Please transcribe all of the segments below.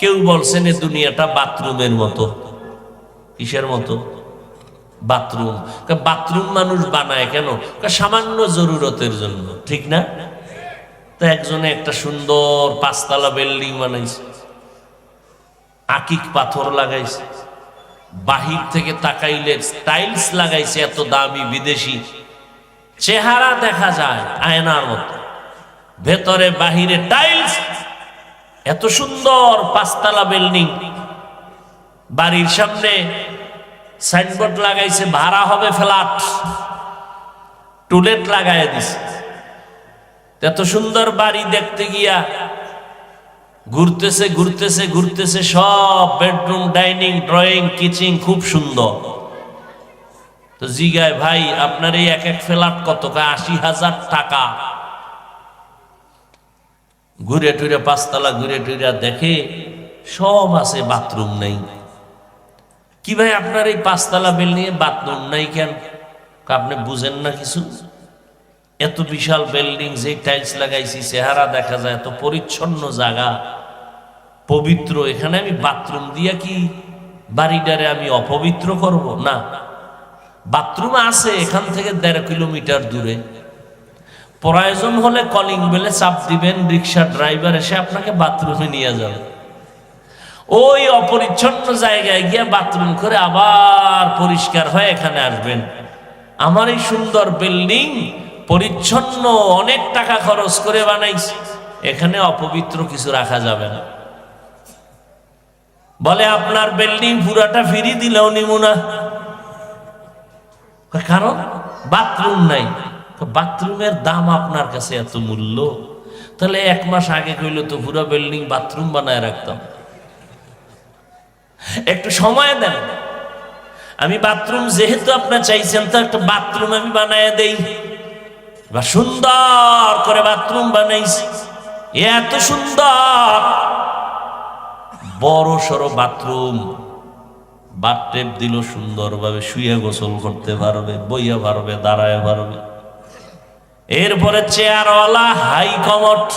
কেউ বলছেন এ দুনিয়াটা বাথরুমের মতো। কিসের মতো? বাথরুম। বাথরুম মানুষ বানায় কেন? সামান্য জরুরতের জন্য, ঠিক না? তো একজনে একটা সুন্দর পাঁচতলা বিল্ডিং বানাইছে। আকিক পাথর লাগাইছে। বাহির থেকে তাকাইলে টাইলস লাগাইছে এত দামি বিদেশি। চেহারা দেখা যায়, আয়নার মতো। ভেতরে বাহিরে টাইলস এত সুন্দর পাঁচতলা বিল্ডিং। বাড়ির সামনে সাইনবোর্ড লাগাইছে, ভাড়া হবে ফ্ল্যাট। টুলেট লাগাই দিছে। এত সুন্দর বাড়ি দেখতে গিয়া ঘুরতেছে ঘুরতেছে ঘুরতেছে, সব বেডরুম, ডাইনিং, ড্রয়িং, কিচেন খুব সুন্দর। তো জিগায়, ভাই, আপনার এই এক এক ফ্ল্যাট কত আশি হাজার টাকা। ঘুরে টুরে, পাঁচতলা ঘুরে টুরে দেখে সব আছে, বাথরুম নেই। কি ভাই আপনার এই পাঁচতলা বিল্ডিং এ বাথরুম নাই কেন? আপনি বুঝেন না কিছু? এত বিশাল বিল্ডিং, যে টাইলস লাগাইছি, চেহারা দেখা যায়, এত পরিচ্ছন্ন জায়গা, পবিত্র। এখানে আমি বাথরুম দিয়া কি বাড়িটারে আমি অপবিত্র করব? না। বাথরুম আছে, এখান থেকে দেড় কিলোমিটার দূরে। প্রয়োজন হলে কলিং বেলে চাপ দিবেন রিক্সা ড্রাইভার এসে আপনাকে বাথরুমে নিয়ে যাবে। ওই অপরিচ্ছন্ন জায়গায় গিয়ে বাথরুম করে আবার পরিষ্কার হয়ে এখানে আসবেন। আমার এই সুন্দর বিল্ডিং পরিচ্ছন্ন অনেক টাকা খরচ করে বানাইছি। এখানে অপবিত্র কিছু রাখা যাবে না। বলে, আপনার বিল্ডিং পুরাটা ফিরি দিলেও নিমুনা কারণ? বাথরুম নাই। বাথরুমের দাম আপনার কাছে এত মূল্য? তাহলে এক মাস আগে কইলে তো পুরো বিল্ডিং বাথরুম বানায় রাখতাম। একটু সময় দেন। আমি বাথরুম যেহেতু আপনার চাইছেন, তো একটা বাথরুম আমি বানায় দেই। বা সুন্দর করে বাথরুম বানাইছি। এত সুন্দর। বড় সড়ো বাথরুম। বাথটেপ দিল সুন্দরভাবে, শুয়ে গোসল করতে পারবে, বইয়া পারবে, দাঁড়ায় পারবে। এরপরে চেয়ারওয়ালা হাই কমট।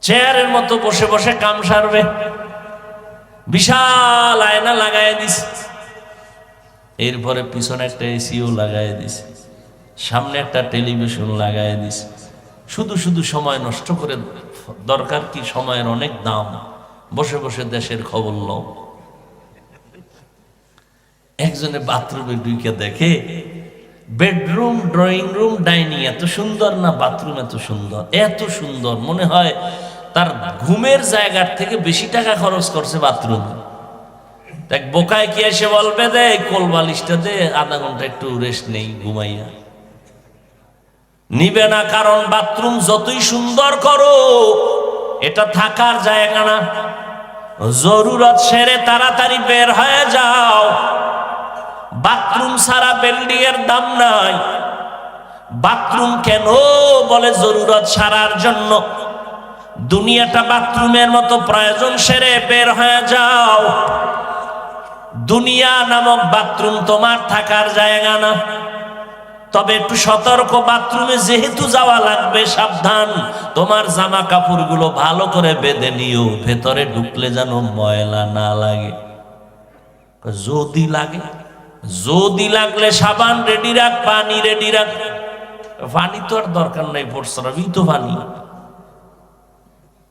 চেয়ারের মতো বসে বসে কাম সারবে। বিশাল আয়না লাগাই দিস। এরপরে পিছনে একটা এসিও লাগাই দিস। সামনে একটা টেলিভিশন লাগাই দিস। শুধু শুধু সময় নষ্ট করে দরকার কি? সময়ের অনেক দাম। বসে বসে দেশের খবর লও। একজনে বাথরুমে ঢুকে দেখে বেডরুম, ড্রয়িং রুম, ডাইনিং, এত সুন্দর না বাথরুম এত সুন্দর? এত সুন্দর। মনে হয় তার ঘুমের জায়গার থেকে বেশি টাকা খরচ করছে বাথরুম। দেখ, বোকায় কি এসে বলবে? দে, কোল বালিশটা দে, আধা ঘণ্টা একটু রেস্ট নেই, ঘুমাইয়া। নিবে না কারণ বাথরুম যতই সুন্দর করো, এটা থাকার জায়গা না। জরুরত সেরে তাড়াতাড়ি বের হয়ে যাও। বাথরুম সারা বিল্ডিং এর দাম নাই। বাথরুম কেন বলে জরুরত সারার জন্য? দুনিয়াটা বাথরুমের মতো প্রয়োজন সেরে বের হয়ে যাও। দুনিয়া নামক বাথরুম তোমার থাকার জায়গা না। তবে একটু সতর্ক, বাথরুমে যেহেতু যাওয়া লাগবে, সাবধান। তোমার জামা কাপড়গুলো ভালো করে বেঁধে নিও, ভেতরে ঢুকলে যেন ময়লা না লাগে। যদি লাগে যদি লাগলে সাবান রেডি রাখ, পানি রেডি রাখ। পানি তো আর দরকার নাই, প্রস্রাবই তো পানি।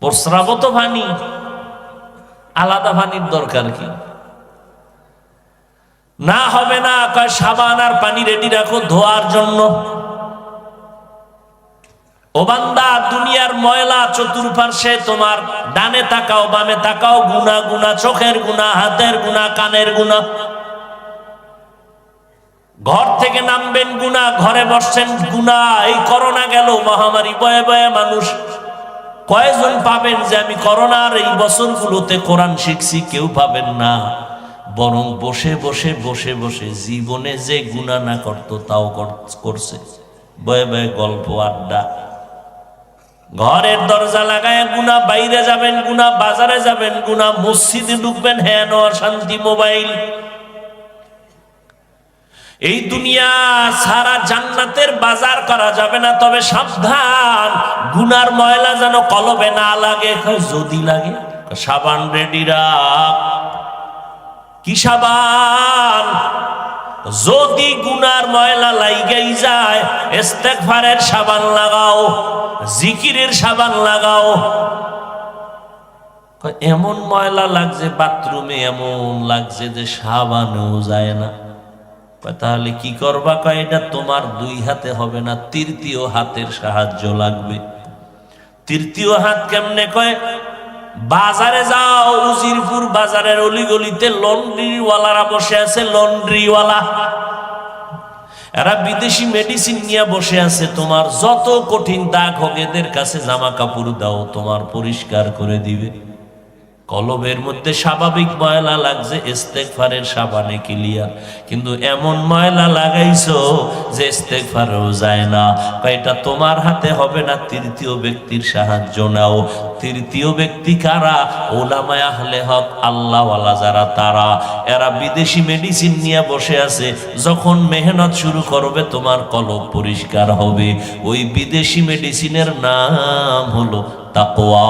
প্রস্রাব তো পানি। আলাদা পানির দরকার কি? না হবে না, কয় সাবান আর পানি রেডি রাখো ধোয়ার জন্য। ও বান্দা, দুনিয়ার ময়লা চতুর্পার্শ্বে তোমার ডানে তাকাও, বামে তাকাও, গুনা গুনা চোখের গুনা, হাতের গুনা, কানের গুনা। ঘর থেকে নামবেন, গুনা, ঘরে বসছেন, গুনা, এই করোনা গেল, মহামারী বয়ে বয়ে মানুষ। কয়জন পাবেন যে আমি করোনার এই বছরগুলোতে কোরআন শিখছি, কেউ পাবেন না। বরং বসে বসে বসে বসে জীবনে যে গুণা না করতো, তাও কর- করছে। বয়ে বয়ে গল্প, আড্ডা। ঘরের দরজা লাগায় গুনা, বাইরে যাবেন, গুনা, বাজারে যাবেন, গুনা, মসজিদে ঢুকবেন হ্যাঁ শান্তি, মোবাইল। এই দুনিয়া সারা জান্নাতের বাজার করা যাবে না, তবে সাবধান। গুনার ময়লা যেন কলবে না লাগে যদি লাগে, সাবান রেডি রাখ। কি সাবান? যদি গুনার ময়লা লাইগাই যায়, ইস্তেগফারের সাবান লাগাও, জিকিরের সাবান লাগাও। এমন ময়লা লাগছে, বাথরুমে এমন লাগছে যে সাবানও যায় না। তাহলে কি করবা? কয়, এটা তোমার দুই হাতে হবে না, তৃতীয় হাতের সাহায্য লাগবে। তৃতীয় হাত কেমনে কয়? বাজারে যাও, উজিরপুর বাজারের অলিগলিতে লন্ড্রিওয়ালারা বসে আছে, লন্ড্রিওয়ালা। এরা বিদেশি মেডিসিন নিয়ে বসে আছে, তোমার যত কঠিন দাগ হোক, এদের কাছে জামা কাপড় দাও, তোমার পরিষ্কার করে দিবে। কলবের মধ্যে স্বাভাবিক ময়লা লাগছে ইস্তেকফারের সাবানে ক্লিয়ার কিন্তু এমন ময়লা লাগাইছো যে ইস্তেকফারও যায় না। এটা তোমার হাতে হবে না, তৃতীয় ব্যক্তির সাহায্য নাও। তৃতীয় ব্যক্তি কারা? ওলামায় আহলে হক, আল্লাহওয়ালা যারা তারা। এরা বিদেশি মেডিসিন নিয়ে বসে আছে। যখন মেহনত শুরু করবে, তোমার কলব পরিষ্কার হবে। ওই বিদেশি মেডিসিনের নাম হলো তাকওয়া।